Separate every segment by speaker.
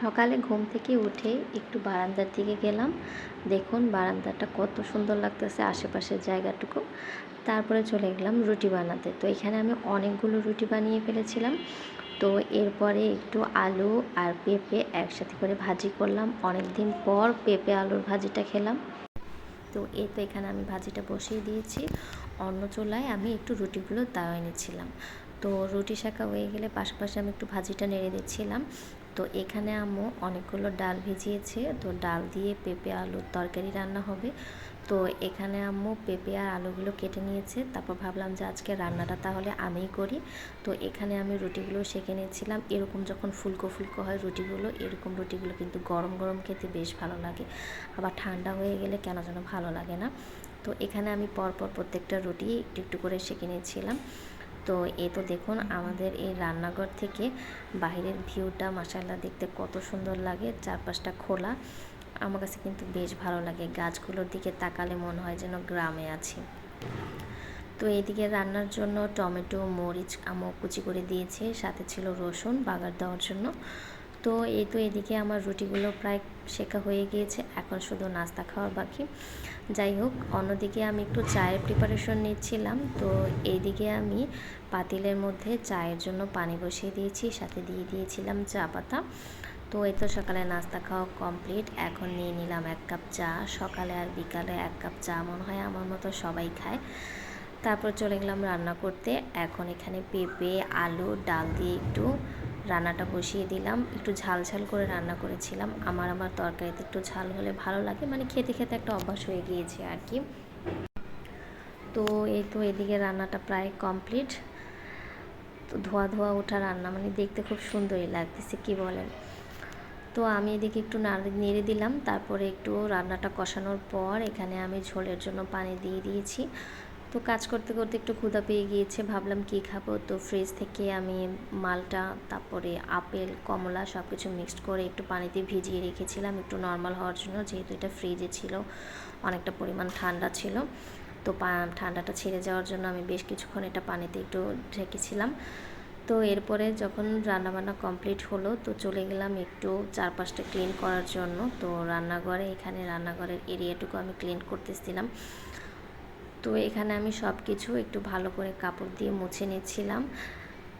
Speaker 1: সকালে ঘুম থেকে উঠে একটু বারান্দার দিকে গেলাম। দেখুন বারান্দাটা কত সুন্দর লাগতেছে আশেপাশের জায়গাটুকু। তারপরে চলে গেলাম রুটি বানাতে। তো এখানে আমি অনেকগুলো রুটি বানিয়ে ফেলেছিলাম। তো এরপরে একটু আলু আর পেঁপে একসাথে করে ভাজি করলাম। অনেক দিন পর পেঁপে আলুর ভাজিটা খেলাম। তো এই তো এখানে আমি ভাজিটা বসিয়ে দিয়েছি। অন্য চুলায় আমি একটু রুটিগুলো তাওয়ায় নিচ্ছিলাম তো রুটি শাঁকা হয়ে গেলে পাশাপাশি আমি একটু ভাজিটা নেড়ে দিচ্ছিলাম। তো এখানে আম্মু অনেকগুলো ডাল ভিজিয়েছে। তো ডাল দিয়ে পেঁপে আলুর তরকারি রান্না হবে। তো এখানে আম্মু পেঁপে আর আলুগুলো কেটে নিয়েছে। তারপর ভাবলাম যে আজকে রান্নাটা তাহলে আমিই করি। তো এখানে আমি রুটিগুলো সেঁকে নিয়েছিলাম। এরকম যখন ফুলকো ফুলকো হয় রুটিগুলো, এরকম রুটিগুলো কিন্তু গরম গরম খেতে বেশ ভালো লাগে। আবার ঠান্ডা হয়ে গেলে কেন যেন ভালো লাগে না। তো এখানে আমি পরপর প্রত্যেকটা রুটি একটু একটু করে সেঁকে নিয়েছিলাম। তো এ তো দেখুন আমাদের এই রান্নাঘর থেকে বাইরের ভিউটা মাসাল্লাহ দেখতে কত সুন্দর লাগে, চারপাশটা খোলা। আমার কাছে কিন্তু বেশ ভালো লাগে, গাছগুলোর দিকে তাকালে মনে হয় যেন গ্রামে আছি। তো এদিকে রান্নার জন্য টমেটো, মরিচ আমও কুচি করে দিয়েছে, সাথে ছিল রসুন বাগার দেওয়ার জন্য। তো এই তো এদিকে আমার রুটিগুলো প্রায় শেখা হয়ে গিয়েছে, এখন শুধু নাস্তা খাওয়ার বাকি। যাই হোক, অন্যদিকে আমি একটু চায়ের প্রিপারেশন নিচ্ছিলাম, তো এইদিকে আমি পাতিলের মধ্যে চায়ের জন্য পানি বসিয়ে দিয়েছি, সাথে দিয়ে দিয়েছিলাম চা পাতা। তো এই তো সকালে নাস্তা খাওয়া কমপ্লিট এখন নিয়ে নিলাম এক কাপ চা, সকালে আর বিকালে এক কাপ চা মনে হয় আমার মতো সবাই খায়। তারপর চলে গেলাম রান্না করতে, এখন এখানে পেঁপে, আলু, ডাল দিয়ে একটু রান্নাটা বসিয়ে দিলাম। একটু ঝাল ঝাল করে রান্না করেছিলাম। আমার আমার তরকারিতে একটু ঝাল হলে ভালো লাগে। মানে খেতে খেতে একটা অভ্যাস হয়ে গিয়েছে আর কি। তো এই তো এদিকে রান্নাটা প্রায় কমপ্লিট। তো ধোয়া ধোয়া ওঠা রান্না মানে দেখতে খুব সুন্দরই লাগতেছে, কি বলেন। তো আমি এদিকে একটু নাড়ে, নেড়ে দিলাম। তারপরে একটু রান্নাটা কষানোর পর এখানে আমি ঝোলের জন্য পানি দিয়ে দিয়েছি। তো কাজ করতে করতে একটু ক্ষুধা পেয়ে গিয়েছে। ভাবলাম কি খাব? তো ফ্রিজ থেকে আমি মালটা, তারপরে আপেল, কমলা সব কিছু মিক্সড করে একটু পানিতে ভিজিয়ে রেখেছিলাম। একটু নর্মাল হওয়ার জন্য, যেহেতু এটা ফ্রিজে ছিল, অনেকটা পরিমাণ ঠান্ডা ছিল। তো ঠান্ডাটা ছেড়ে যাওয়ার জন্য আমি বেশ কিছুক্ষণ এটা পানিতে একটু ঢেকেছিলাম। তো এরপরে যখন রান্নাবান্না কমপ্লিট হলো, তো চলে গেলাম একটু চারপাশটা ক্লিন করার জন্য। তো রান্নাঘরে, এখানে রান্নাঘরের এরিয়াটুকু আমি ক্লিন করতেছিলাম। তো এখানে আমি সব কিছু একটু ভালো করে কাপড় দিয়ে মুছে নিচ্ছিলাম।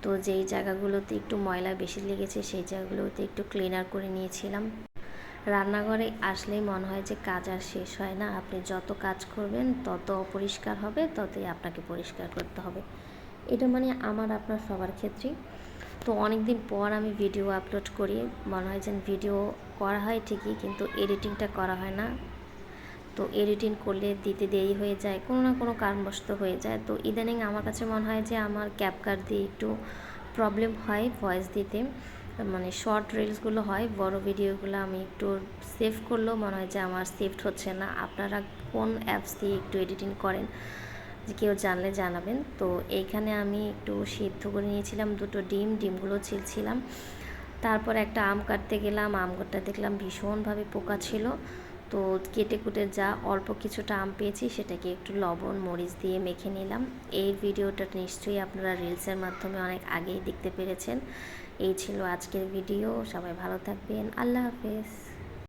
Speaker 1: তো যেই জায়গাগুলোতে একটু ময়লা বেশি লেগেছে, সেই জায়গাগুলোতে একটু ক্লিনার করে নিয়েছিলাম। রান্নাঘরে আসলেই মনে হয় যে কাজ আর শেষ হয় না। আপনি যত কাজ করবেন, তত অপরিষ্কার হবে, ততই আপনাকে পরিষ্কার করতে হবে। এটা মানে আমার, আপনার সবার ক্ষেত্রেই। তো অনেক দিন পর আমি ভিডিও আপলোড করি। মনে হয় যে ভিডিও করা হয় ঠিকই, কিন্তু এডিটিংটা করা হয় না। তো এডিটিং করলে দিতে দেরি হয়ে যায়, কোনো না কোনো কারণবশত হয়ে যায়। তো ইদানিং আমার কাছে মনে হয় যে আমার ক্যাপকার দিয়ে একটু প্রবলেম হয় ভয়েস দিতে। মানে শর্ট রিলসগুলো হয়, বড় ভিডিওগুলো আমি একটু সেভ করলেও মনে হয় যে আমার সেভড হচ্ছে না। আপনারা কোন অ্যাপস দিয়ে একটু এডিটিং করেন, যে কেউ জানলে জানাবেন। তো এইখানে আমি একটু সিদ্ধ করে নিয়েছিলাম, দুটো ডিম, ডিমগুলো ছিলছিলাম। তারপর একটা আম কাটতে গেলাম আম কাটতে দেখলাম ভীষণভাবে পোকা ছিল। তো কেটে কুটে যা অল্প কিছুটা আম পেয়েছি সেটাকে একটু লবণ, মরিচ দিয়ে মেখে নিলাম। এই ভিডিওটা নিশ্চয়ই আপনারা রিলসের মাধ্যমে অনেক আগেই দেখতে পেরেছেন। এই ছিল আজকের ভিডিও। সবাই ভালো থাকবেন। আল্লাহ হাফেজ।